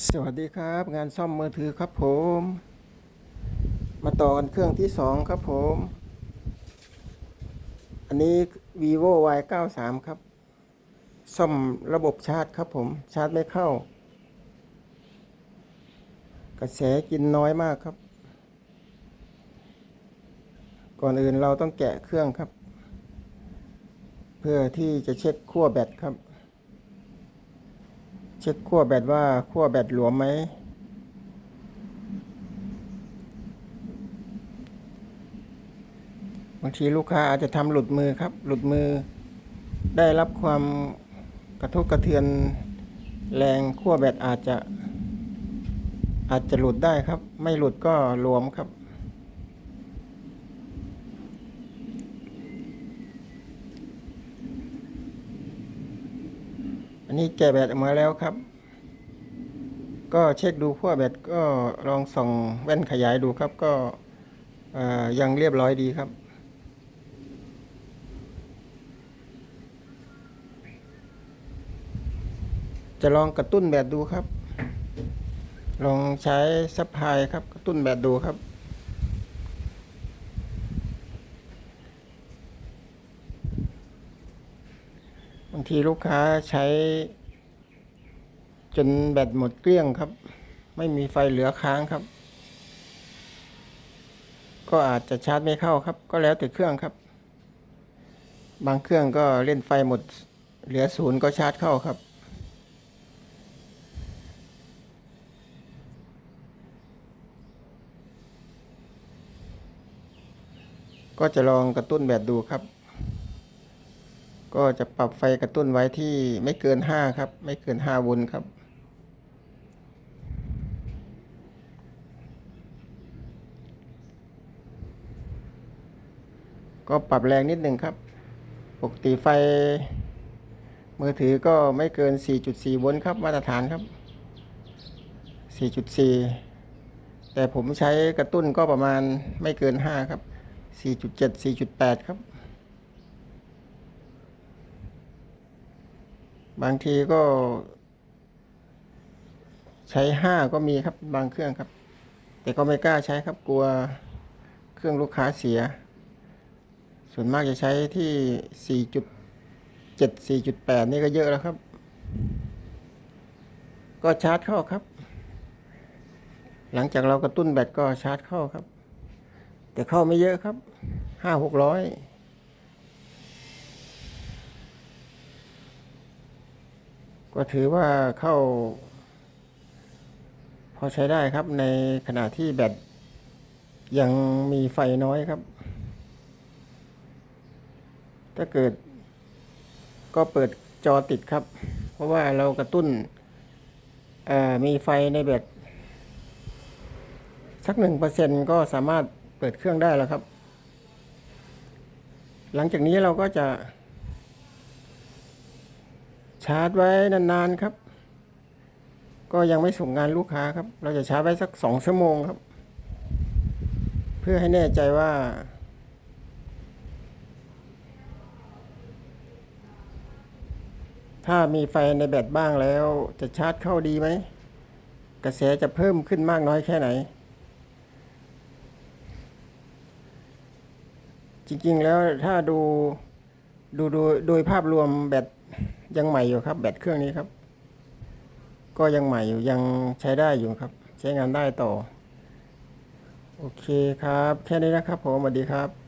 สวัสดีครับ งานซ่อมมือถือครับผม มาต่อกันเครื่องที่สองครับผม อันนี้ vivo y 9 3ครับ ซ่อมระบบชาร์จครับผม ชาร์จไม่เข้า กระแสกินน้อยมากครับ ก่อนอื่นเราต้องแกะเครื่องครับ เพื่อที่จะเช็คขั้วแบตครับ เช็คขั้วแบตว่าขั้วแบตหลวมไหมบางทีลูกค้าอาจจะทำหลุดมือครับ หลุดมือ ได้รับความกระทบกระเทือนแรงขั้วแบตอาจจะ อาจจะหลุดได้ครับ ไม่หลุดก็หลวมครับ อันนี้แกะแบตออกมาแล้วครับ ก็เช็คดูขั้วแบตก็ลองส่องแว่นขยายดูครับ ก็ยังเรียบร้อยดีครับจะลองกระตุ้นแบตดูครับ ลองใช้ซัพพายครับ กระตุ้นแบตดูครับ บางทีลูกค้าใช้ จนแบตหมดเกลี้ยงครับ ไม่มีไฟเหลือค้างครับ ก็อาจจะชาร์จไม่เข้าครับ ก็แล้วแต่เครื่องครับ บางเครื่องก็เล่นไฟหมด เหลือศูนย์ก็ชาร์จเข้าครับก็จะลองกระตุ้นแบตดูครับ ก็จะปรับไฟกระตุ้นไว้ที่ไม่เกินห้าครับ ไม่เกินห้าโวลต์ครับ ก็ปรับแรงนิดหนึ่งครับ ปกติไฟ มือถือก็ไม่เกิน 4.4 โวลต์ครับ มาตรฐานครับ 4.4 แต่ผมใช้กระตุ้นก็ประมาณไม่เกิน 5 ครับ 4.7 4.8 ครับ บางทีก็ ใช้5ก็มีครับบางเครื่องครับ แต่ก็ไม่กล้าใช้ครับกลัวเครื่องลูกค้าเสีย ส่วนมากจะใช้ที่ 4.7 4.8 นี่ก็เยอะแล้วครับ ก็ชาร์จเข้าครับ หลังจากเรากระตุ้นแบตก็ชาร์จเข้าครับ แต่เข้าไม่เยอะครับห้าหกร้อย ก็ถือว่าเข้า พอใช้ได้ครับในขณะที่แบตยังมีไฟน้อยครับ ถ้าเกิด ก็เปิดจอติดครับ เพราะว่าเรากระตุ้นมีไฟในแบตสักหนึ่งเปอร์เซ็นก็สามารถเปิดเครื่องได้แล้วครับ หลังจากนี้เราก็จะ ชาร์จไว้นานๆครับ ก็ยังไม่ส่งงานลูกค้าครับ เราจะชาร์จไว้สักสองชั่วโมงครับ เพื่อให้แน่ใจว่า ถ้ามีไฟในแบตบ้างแล้ว จะชาร์จเข้าดีไหม กระแสจะเพิ่มขึ้นมากน้อยแค่ไหน จริงๆแล้วถ้าดูดูโดยโดยภาพรวมแบต ยังใหม่อยู่ครับ แบตเครื่องนี้ครับ ก็ยังใหม่อยู่ยังใช้ได้อยู่ครับ ใช้งานได้ต่อ โอเคครับ แค่นี้นะครับผมสวัสดีครับ